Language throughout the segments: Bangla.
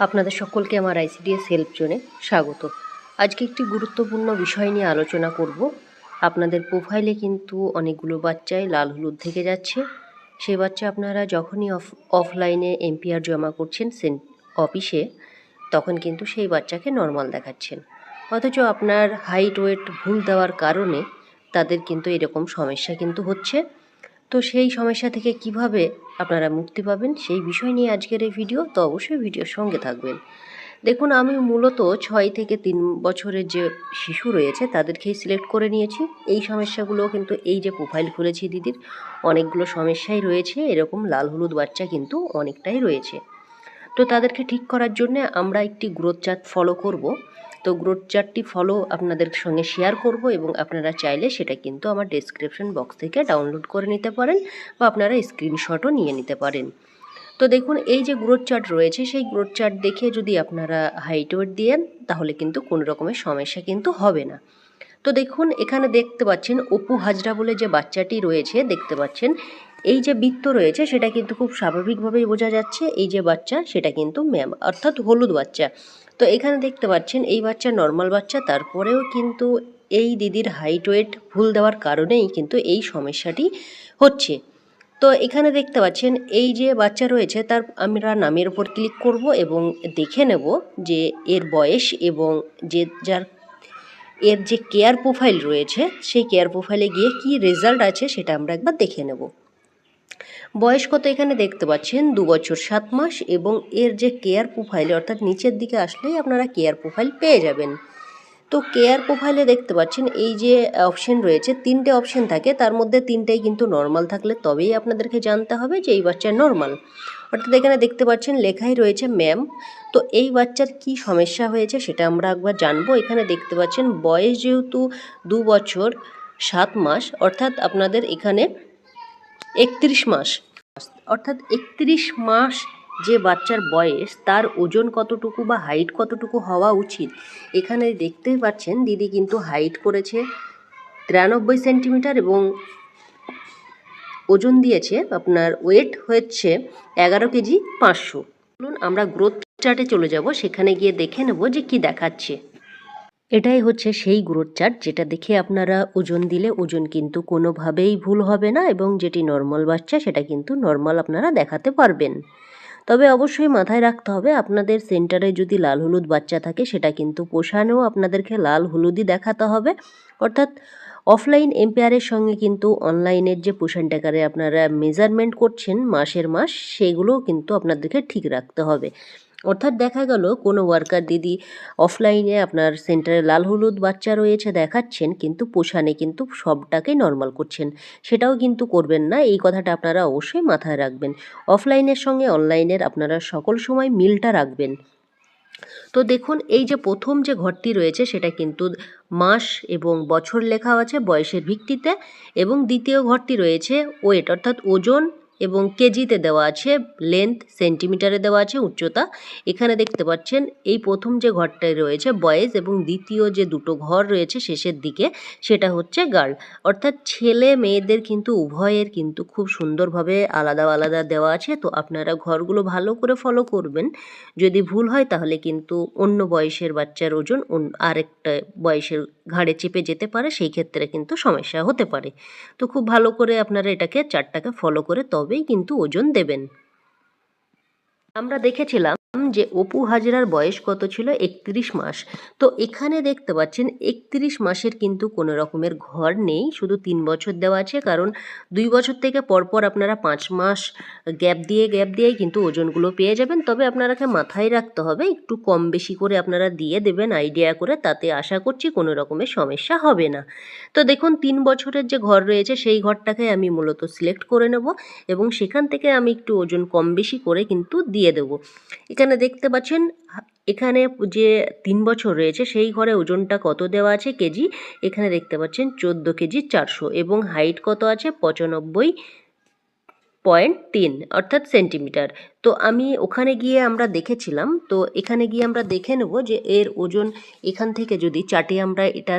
আপনাদের সকলকে আমার আইসিডিএস হেল্প জোনে স্বাগত। আজকে একটি গুরুত্বপূর্ণ বিষয় নিয়ে আলোচনা করব। আপনাদের প্রোফাইলে কিন্তু অনেকগুলো বাচ্চাই লাল হলুদ থেকে যাচ্ছে। সেই বাচ্চা আপনারা যখনই অফ অফলাইনে এমপিআর জমা করছেন অফিসে তখন কিন্তু সেই বাচ্চাকে নর্মাল দেখাচ্ছেন। অথচ আপনার হাইট ওয়েট ভুল দেওয়ার কারণে তাদের কিন্তু এরকম সমস্যা কিন্তু হচ্ছে। তো সেই সমস্যা থেকে কীভাবে আপনারা মুক্তি পাবেন সেই বিষয় নিয়ে আজকের এই ভিডিও তো অবশ্যই ভিডিওর সঙ্গে থাকবেন। দেখুন, আমি মূলত ছয় থেকে তিন বছরের যে শিশু রয়েছে, তাদেরকেই সিলেক্ট করে নিয়েছি। এই সমস্যাগুলো কিন্তু এই যে প্রোফাইল খুলেছি দিদির, অনেকগুলো সমস্যাই রয়েছে, এরকম লাল হলুদ বাচ্চা কিন্তু অনেকটাই রয়েছে। তো তাদেরকে ঠিক করার জন্য আমরা একটি গ্রোথ চার্ট ফলো করব। তো গ্রোথ চার্টটি ফলো আপনাদের সঙ্গে শেয়ার করব এবং আপনারা চাইলে সেটা কিন্তু আমার ডেসক্রিপশন বক্স থেকে ডাউনলোড করে নিতে পারেন বা আপনারা স্ক্রিনশটও নিয়ে নিতে পারেন। তো দেখুন, এই যে গ্রোথ চার্ট রয়েছে, সেই গ্রোথ চার্ট দেখে যদি আপনারা হাইট ওয়েট দেন তাহলে কিন্তু কোনো রকমের সমস্যা কিন্তু হবে না। তো দেখুন, এখানে দেখতে পাচ্ছেন, অপু হাজরা বলে যে বাচ্চাটি রয়েছে, দেখতে পাচ্ছেন এই যে বৃত্ত রয়েছে, সেটা কিন্তু খুব স্বাভাবিকভাবেই বোঝা যাচ্ছে। এই যে বাচ্চা, সেটা কিন্তু ম্যাম অর্থাৎ হলুদ বাচ্চা। তো এখানে দেখতে পাচ্ছেন, এই বাচ্চা নর্মাল বাচ্চা, তারপরেও কিন্তু এই দিদির হাইট ওয়েট ভুল দেওয়ার কারণেই কিন্তু এই সমস্যাটি হচ্ছে। তো এখানে দেখতে পাচ্ছেন, এই যে বাচ্চা রয়েছে, তার আমরা নামের উপর ক্লিক করব এবং দেখে নেব যে এর বয়স এবং যে যার, এর যে কেয়ার প্রোফাইল রয়েছে, সেই কেয়ার প্রোফাইলে গিয়ে কি রেজাল্ট আছে, সেটা আমরা একবার দেখে নেব। বয়স কত এখানে দেখতে পাচ্ছেন? দু বছর সাত মাস এবং এর যে কেয়ার প্রোফাইল অর্থাৎ নিচের দিকে আসলেই আপনারা কেয়ার প্রোফাইল পেয়ে যাবেন। তো কেয়ার প্রোফাইলে দেখতে পাচ্ছেন, এই যে অপশন রয়েছে, তিনটে অপশন থাকে, তার মধ্যে তিনটেই কিন্তু নর্মাল থাকলে তবেই আপনাদেরকে জানতে হবে যে এই বাচ্চা নর্মাল অর্থাৎ এখানে দেখতে পাচ্ছেন, লেখাই রয়েছে ম্যাম তো এই বাচ্চার কি সমস্যা হয়েছে সেটা আমরা একবার জানব। এখানে দেখতে পাচ্ছেন, বয়স যেহেতু দু বছর সাত মাস, অর্থাৎ আপনাদের এখানে একত্রিশ মাস। অর্থাৎ একত্রিশ মাস যে বাচ্চার বয়স, তার ওজন কতটুকু বা হাইট কতটুকু হওয়া উচিত? এখানে দেখতেই পাচ্ছেন দিদি কিন্তু হাইট করেছে তিরানব্বই সেন্টিমিটার এবং ওজন দিয়েছে আপনার ওয়েট হচ্ছে এগারো কেজি পাঁচশো। চলুন আমরা গ্রোথ চার্টে চলে যাব। সেখানে গিয়ে দেখে নেব যে কি দেখাচ্ছে। এটাই হচ্ছে সেই গ্রোথ চার্ট, যেটা দেখে আপনারা ওজন দিলে ওজন কিন্তু কোনোভাবেই ভুল হবে না এবং যেটি নর্মাল বাচ্চা সেটা কিন্তু নর্মাল আপনারা দেখাতে পারবেন। তবে অবশ্যই মাথায় রাখতে হবে, আপনাদের সেন্টারে যদি লাল হলুদ বাচ্চা থাকে সেটা কিন্তু পোষানেও আপনাদেরকে লাল হলুদই দেখাতে হবে। অর্থাৎ অফলাইন এম্পায়ারের সঙ্গে কিন্তু অনলাইনের যে পোষণ টাকারে আপনারা মেজারমেন্ট করছেন মাসের মাস, সেগুলোও কিন্তু আপনাদেরকে ঠিক রাখতে হবে। অর্থাৎ দেখা গেল কোনো ওয়ার্কার দিদি অফলাইনে আপনার সেন্টারে লাল হলুদ বাচ্চা রয়েছে দেখাচ্ছেন, কিন্তু পোষানে কিন্তু সবটাকেই নর্মাল করছেন। সেটাও কিন্তু করবেন না, এই কথাটা আপনারা অবশ্যই মাথায় রাখবেন। অফলাইনের সঙ্গে অনলাইনের আপনারা সকল সময় মিলটা রাখবেন। তো দেখুন, এই যে প্রথম যে ঘরটি রয়েছে, সেটা কিন্তু মাস এবং বছর লেখা আছে বয়সের ভিত্তিতে এবং দ্বিতীয় ঘরটি রয়েছে ওয়েট অর্থাৎ ওজন এবং কেজিতে দেওয়া আছে লেন্থ সেন্টিমিটারে দেওয়া আছে, উচ্চতা। এখানে দেখতে পাচ্ছেন, এই প্রথম যে ঘরটায় রয়েছে বয়েজ এবং দ্বিতীয় যে দুটো ঘর রয়েছে শেষের দিকে, সেটা হচ্ছে গার্ল অর্থাৎ ছেলে মেয়েদের কিন্তু উভয়ের কিন্তু খুব সুন্দরভাবে আলাদা আলাদা দেওয়া আছে। তো আপনারা ঘরগুলো ভালো করে ফলো করবেন। যদি ভুল হয়, তাহলে কিন্তু অন্য বয়সের বাচ্চার ওজন আরেকটা বয়সের ঘাড়ে চেপে যেতে পারে, সেই ক্ষেত্রে কিন্তু সমস্যা হতে পারে। তো খুব ভালো করে আপনারা এটাকে চারটাকে ফলো করে তবেই কিন্তু ওজন দেবেন। আমরা দেখেছিলাম যে অপু হাজরার বয়স কত ছিল? একত্রিশ মাস। তো এখানে দেখতে পাচ্ছেন, একত্রিশ মাসের কিন্তু কোনো রকমের ঘর নেই। শুধু তিন বছর দেওয়া আছে, কারণ দুই বছর থেকে পরপর আপনারা পাঁচ মাস গ্যাপ দিয়ে গ্যাপ দিয়েই কিন্তু ওজনগুলো পেয়ে যাবেন। তবে আপনারাকে মাথায় রাখতে হবে, একটু কম বেশি করে আপনারা দিয়ে দেবেন আইডিয়া করে, তাতে আশা করছি কোনো রকমের সমস্যা হবে না। তো দেখুন, তিন বছরের যে ঘর রয়েছে, সেই ঘরটাকে আমি মূলত সিলেক্ট করে নেব এবং সেখান থেকে আমি একটু ওজন কম বেশি করে কিন্তু দিয়ে দেবো। এখানে দেখতে পাচ্ছেন, এখানে যে তিন বছর রয়েছে, সেই ঘরে ওজনটা কত দেওয়া আছে কেজি? এখানে দেখতে পাচ্ছেন, চোদ্দ কেজি চারশো এবং হাইট কত আছে? পঁচানব্বই পয়েন্ট তিন, অর্থাৎ সেন্টিমিটার। তো আমি ওখানে গিয়ে আমরা দেখেছিলাম, তো এখানে গিয়ে আমরা দেখে নেব যে এর ওজন এখান থেকে যদি চাটে আমরা এটা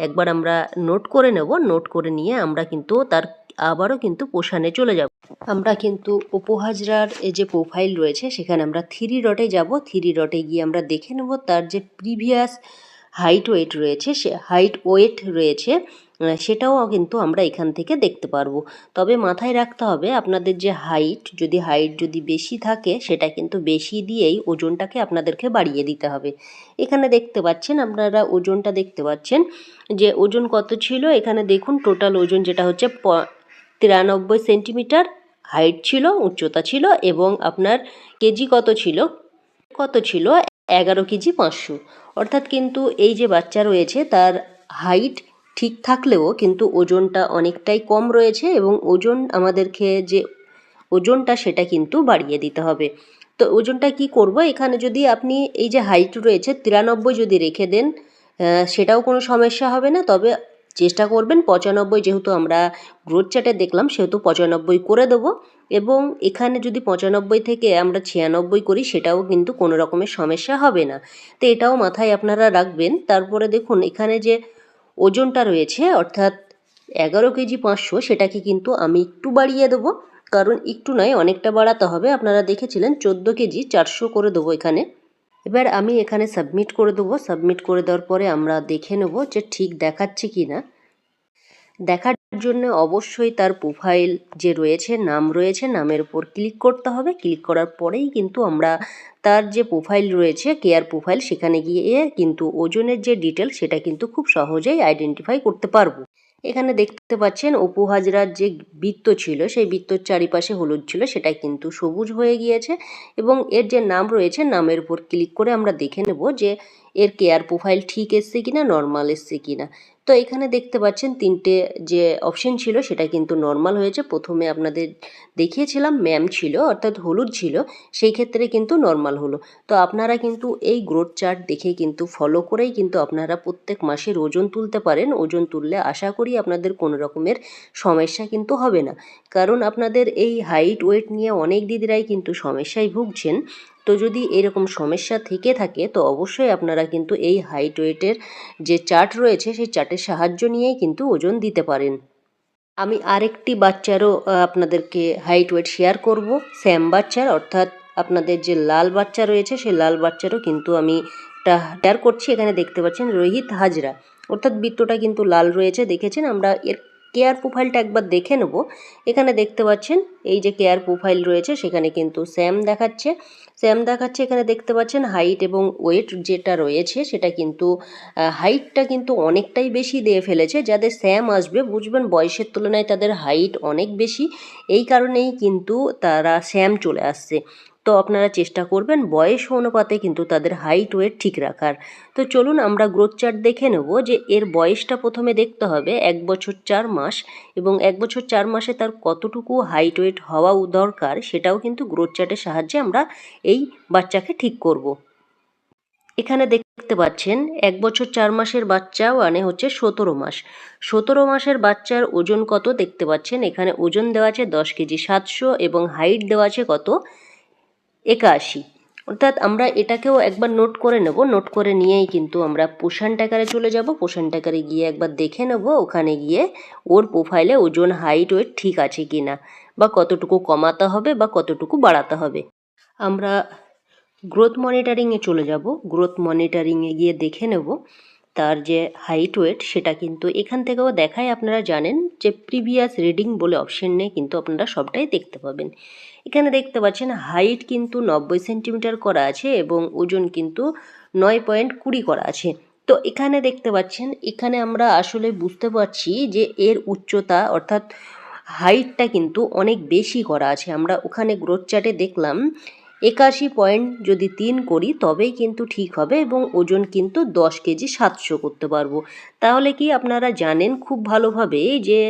একবার আমরা নোট করে নেব, নোট করে নিয়ে আমরা কিন্তু তার আবারও কিন্তু পোষানে চলে যাব। আমরা কিন্তু উপহাজরার যে প্রোফাইল রয়েছে, সেখানে আমরা থ্রি ডটে যাব। থ্রি ডটে গিয়ে আমরা দেখে নেব তার যে প্রিভিয়াস হাইট ওয়েট রয়েছে, সে হাইট ওয়েট রয়েছে সেটাও কিন্তু আমরা এখান থেকে দেখতে পারব। তবে মাথায় রাখতে হবে, আপনাদের যে হাইট যদি হাইট যদি বেশি থাকে, সেটা কিন্তু বেশি দিয়েই ওজনটাকে আপনাদেরকে বাড়িয়ে দিতে হবে। এখানে দেখতে পাচ্ছেন, আপনারা ওজনটা দেখতে পাচ্ছেন যে ওজন কত ছিল? এখানে দেখুন টোটাল ওজন যেটা হচ্ছে তিরানব্বই সেন্টিমিটার হাইট ছিল, উচ্চতা ছিল এবং আপনার কেজি কত ছিল? কত ছিল? এগারো কেজি পাঁচশো। অর্থাৎ কিন্তু এই যে বাচ্চা রয়েছে, তার হাইট ঠিক থাকলেও কিন্তু ওজনটা অনেকটাই কম রয়েছে এবং ওজন আমাদেরকে যে ওজনটা সেটা কিন্তু বাড়িয়ে দিতে হবে। তো ওজনটা কি করব? এখানে যদি আপনি এই যে হাইট রয়েছে, তিরানব্বই যদি রেখে দেন সেটাও কোনো সমস্যা হবে না। তবে চেষ্টা করবেন পঁচানব্বই যেহেতু আমরা গ্রোথ চার্টে দেখলাম, সেহেতু পঁচানব্বই করে দেবো। এবং এখানে যদি পঁচানব্বই থেকে আমরা ছিয়ানব্বই করি, সেটাও কিন্তু কোনো রকমের সমস্যা হবে না। তো এটাও মাথায় আপনারা রাখবেন। তারপরে দেখুন, এখানে যে ওজনটা রয়েছে, অর্থাৎ এগারো কেজি পাঁচশো, সেটাকে কিন্তু আমি একটু বাড়িয়ে দেবো। কারণ একটু নয়, অনেকটা বাড়াতে হবে। আপনারা দেখেছিলেন, চোদ্দ কেজি চারশো করে দেবো এখানে। এবার আমি এখানে সাবমিট করে দেবো। সাবমিট করে দেওয়ার পরে আমরা দেখে নেব যে ঠিক দেখাচ্ছে কি না। দেখার জন্য অবশ্যই তার প্রোফাইল যে রয়েছে, নাম রয়েছে, নামের উপর ক্লিক করতে হবে। ক্লিক করার পরেই কিন্তু আমরা তার যে প্রোফাইল রয়েছে কেয়ার প্রোফাইল সেখানে গিয়ে কিন্তু ওজনের যে ডিটেল সেটা কিন্তু খুব সহজেই আইডেন্টিফাই করতে পারব। এখানে দেখতে পাচ্ছেন অপু হাজরার যে বৃত্ত ছিল, সেই বৃত্তর চারিপাশে হলুদ ছিল সেটা কিন্তু সবুজ হয়ে গিয়েছে এবং এর যে নাম রয়েছে, নামের উপর ক্লিক করে আমরা দেখে নেব যে এর কেয়ার প্রোফাইল ঠিক এসছে কিনা নর্মাল এসছে কিনা। তো এখানে দেখতে পাচ্ছেন তিনটে যে অপশন ছিল, সেটা কিন্তু নর্মাল হয়েছে। প্রথমে আপনাদের দেখিয়েছিলাম ম্যাম ছিল, অর্থাৎ হলুদ ছিল, সেই ক্ষেত্রে কিন্তু নর্মাল হলো। তো আপনারা কিন্তু এই গ্রোথ চার্ট দেখে কিন্তু ফলো করেই কিন্তু আপনারা প্রত্যেক মাসের ওজন তুলতে পারেন। ওজন তুললে আশা করি আপনাদের কোনো রকমের সমস্যা কিন্তু হবে না। কারণ আপনাদের এই হাইট ওয়েট নিয়ে অনেক দিদিরাই কিন্তু সমস্যায় ভুগছেন। তো যদি এরকম সমস্যা থেকে থাকে, তো অবশ্যই আপনারা কিন্তু এই হাইট ওয়েটের যে চার্ট রয়েছে, সেই চার্টের সাহায্য নিয়েই কিন্তু ওজন দিতে পারেন। আমি আরেকটি বাচ্চারও আপনাদেরকে হাইট ওয়েট শেয়ার করব। স্যাম বাচ্চার, অর্থাৎ আপনাদের যে লাল বাচ্চা রয়েছে, সেই লাল বাচ্চারও কিন্তু আমি শেয়ার করছি। এখানে দেখতে পাচ্ছেন রোহিত হাজরা। অর্থাৎ বৃত্তটা কিন্তু লাল রয়েছে। দেখেছেন? আমরা এর কেয়ার প্রোফাইলটা একবার দেখে নেব। এখানে দেখতে পাচ্ছেন, এই যে কেয়ার প্রোফাইল রয়েছে, সেখানে কিন্তু স্যাম দেখাচ্ছে। স্যাম দেখাচ্ছে, এখানে দেখতে পাচ্ছেন হাইট এবং ওয়েট যেটা রয়েছে, সেটা কিন্তু হাইটটা কিন্তু অনেকটাই বেশি দিয়ে ফেলেছে। যাদের স্যাম আসবে, বুঝবেন বয়সের তুলনায় তাদের হাইট অনেক বেশি। এই কারণেই কিন্তু তারা স্যাম চলে আসছে। তো আপনারা চেষ্টা করবেন বয়স অনুপাতে কিন্তু তাদের হাইট ওয়েট ঠিক রাখার। তো চলুন আমরা গ্রোথ চার্ট দেখে নেব যে এর বয়সটা প্রথমে দেখতে হবে এক বছর চার মাস এবং এক বছর চার মাসে তার কতটুকু হাইট ওয়েট হওয়া দরকার সেটাও কিন্তু গ্রোথ চার্টের সাহায্যে আমরা এই বাচ্চাকে ঠিক করব। এখানে দেখতে পাচ্ছেন এক বছর চার মাসের বাচ্চা মানে হচ্ছে সতেরো মাস। সতেরো মাসের বাচ্চার ওজন কত দেখতে পাচ্ছেন? এখানে ওজন দেওয়া আছে দশ কেজি সাতশো এবং হাইট দেওয়া আছে কত? একাশি। অর্থাৎ আমরা এটাকেও একবার নোট করে নেব। নোট করে নিয়েই কিন্তু আমরা পোষণ টাকারে চলে যাব। পোষণ টাকারে গিয়ে একবার দেখে নেব ওখানে গিয়ে ওর প্রোফাইলে ওজন হাইট ওয়েট ঠিক আছে কি না বা কতটুকু কমাতে হবে বা কতটুকু বাড়াতে হবে। আমরা গ্রোথ মনিটরিংয়ে চলে যাব। গ্রোথ মনিটারিংয়ে গিয়ে দেখে নেব তার যে হাইট ওয়েট সেটা কিন্তু এখান থেকেও দেখায়। আপনারা জানেন যে প্রিভিয়াস রিডিং বলে অপশন নেই কিন্তু আপনারা সবটাই দেখতে পাবেন। এখানে দেখতে পাচ্ছেন হাইট কিন্তু নব্বই সেন্টিমিটার করা আছে এবং ওজন কিন্তু নয় পয়েন্ট কুড়ি করা আছে। তো এখানে দেখতে পাচ্ছেন, এখানে আমরা আসলে বুঝতে পারছি যে এর উচ্চতা অর্থাৎ হাইটটা কিন্তু অনেক বেশি করা আছে। আমরা ওখানে গ্রোথ চার্টে দেখলাম, একাশি পয়েন্ট যদি তিন করি তবেই কিন্তু ঠিক হবে এবং ওজন কিন্তু দশ কেজি সাতশো করতে পারব। তাহলে কি আপনারা জানেন খুব ভালোভাবে যে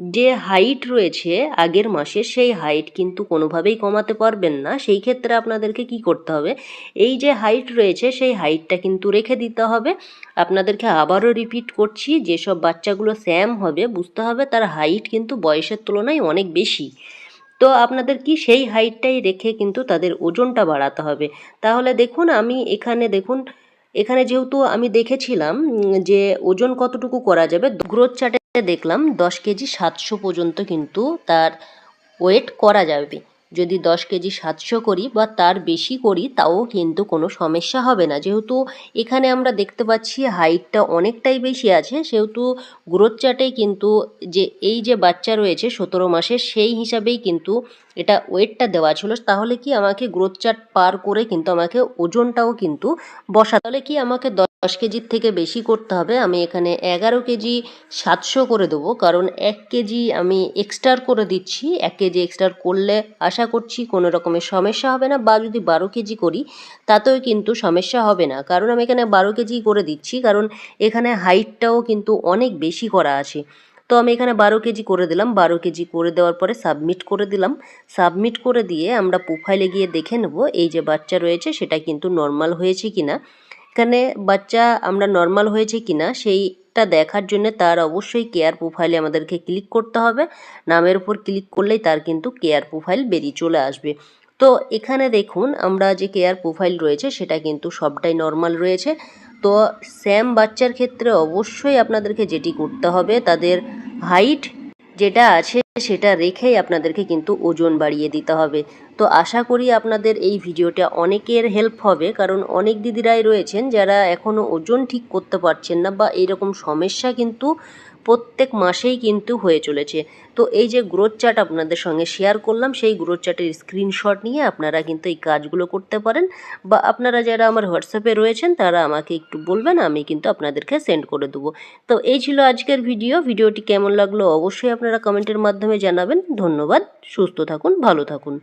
যে হাইট রয়েছে আগের মাসে সেই হাইট কিন্তু কোনোভাবেই কমাতে পারবেন না। সেই ক্ষেত্রে আপনাদেরকে কি করতে হবে? এই যে হাইট রয়েছে সেই হাইটটা কিন্তু রেখে দিতে হবে। আপনাদেরকে আবারও রিপিট করছি, যেসব বাচ্চাগুলো স্যাম হবে, বুঝতে হবে তার হাইট কিন্তু বয়সের তুলনায় অনেক বেশি। তো আপনাদের কি সেই হাইটটাই রেখে কিন্তু তাদের ওজনটা বাড়াতে হবে? তাহলে দেখুন, আমি এখানে দেখুন, এখানে যেহেতু আমি দেখেছিলাম যে ওজন কতটুকু করা যাবে, গ্রোথ চার্টে দেখলাম দশ কেজি সাতশো পর্যন্ত কিন্তু তার ওয়েট করা যাবে। যদি দশ কেজি সাতশো করি বা তার বেশি করি, তাও কিন্তু কোনো সমস্যা হবে না। যেহেতু এখানে আমরা দেখতে পাচ্ছি হাইটটা অনেকটাই বেশি আছে, সেহেতু গ্রোথ চার্টে কিন্তু যে, এই যে বাচ্চা রয়েছে সতেরো মাসের, সেই হিসাবেই কিন্তু এটা ওয়েটটা দেওয়া ছিল। তাহলে কি আমাকে গ্রোথ চার্ট পার করে কিন্তু আমাকে ওজনটাও কিন্তু বসা তাহলে কি আমাকে দশ কেজির থেকে বেশি করতে হবে, আমি এখানে এগারো কেজি সাতশো করে দেবো, কারণ এক কেজি আমি এক্সট্রার করে দিচ্ছি, এক কেজি এক্সট্রার করলে আশা করছি কোনো রকমের সমস্যা হবে না, বা যদি বারো কেজি করি তাতেও কিন্তু সমস্যা হবে না, কারণ আমি এখানে বারো কেজি করে দিচ্ছি, কারণ এখানে হাইটটাও কিন্তু অনেক বেশি করা আছে। তো আমি এখানে বারো কেজি করে দিলাম, বারো কেজি করে দেওয়ার পরে সাবমিট করে দিলাম সাবমিট করে দিয়ে আমরা প্রোফাইলে গিয়ে দেখে নেব, এই যে বাচ্চা রয়েছে সেটা কিন্তু নর্মাল হয়েছে কিনা। এখানে বাচ্চা আমরা নর্মাল হয়েছে কিনা সেইটা দেখার জন্য তার অবশ্যই কেয়ার প্রোফাইলে আমাদেরকে ক্লিক করতে হবে। নামের উপর ক্লিক করলেই তার কিন্তু কেয়ার প্রোফাইল বেরিয়ে চলে আসবে। তো এখানে দেখুন আমরা যে কেয়ার প্রোফাইল রয়েছে সেটা কিন্তু সবটাই নর্মাল রয়েছে। তো স্যাম বাচ্চার ক্ষেত্রে অবশ্যই আপনাদেরকে যেটি করতে হবে তাদের হাইট যেটা আছে সেটা রেখেই আপনাদেরকে কিন্তু ওজন বাড়িয়ে দিতে হবে। তো আশা করি আপনাদের এই ভিডিওটা অনেকের হেল্প হবে, কারণ অনেক দিদিরাই রয়েছেন যারা এখনও ওজন ঠিক করতে পারছেন না বা এইরকম সমস্যা কিন্তু প্রত্যেক মাসেই কিন্তু হয়ে চলেছে। তো এই যে গ্রোথ চার্ট আপনাদের সঙ্গে শেয়ার করলাম, সেই গ্রোথ চার্টের স্ক্রিনশট নিয়ে আপনারা কিন্তু এই কাজগুলো করতে পারেন বা আপনারা যারা আমার হোয়াটসঅ্যাপে রয়েছেন, তারা আমাকে একটু বলবেন, আমি কিন্তু আপনাদেরকে সেন্ড করে দেবো। তো এই ছিল আজকের ভিডিও ভিডিওটি কেমন লাগল অবশ্যই আপনারা কমেন্টের মাধ্যমে জানাবেন। ধন্যবাদ। সুস্থ থাকুন, ভালো থাকুন।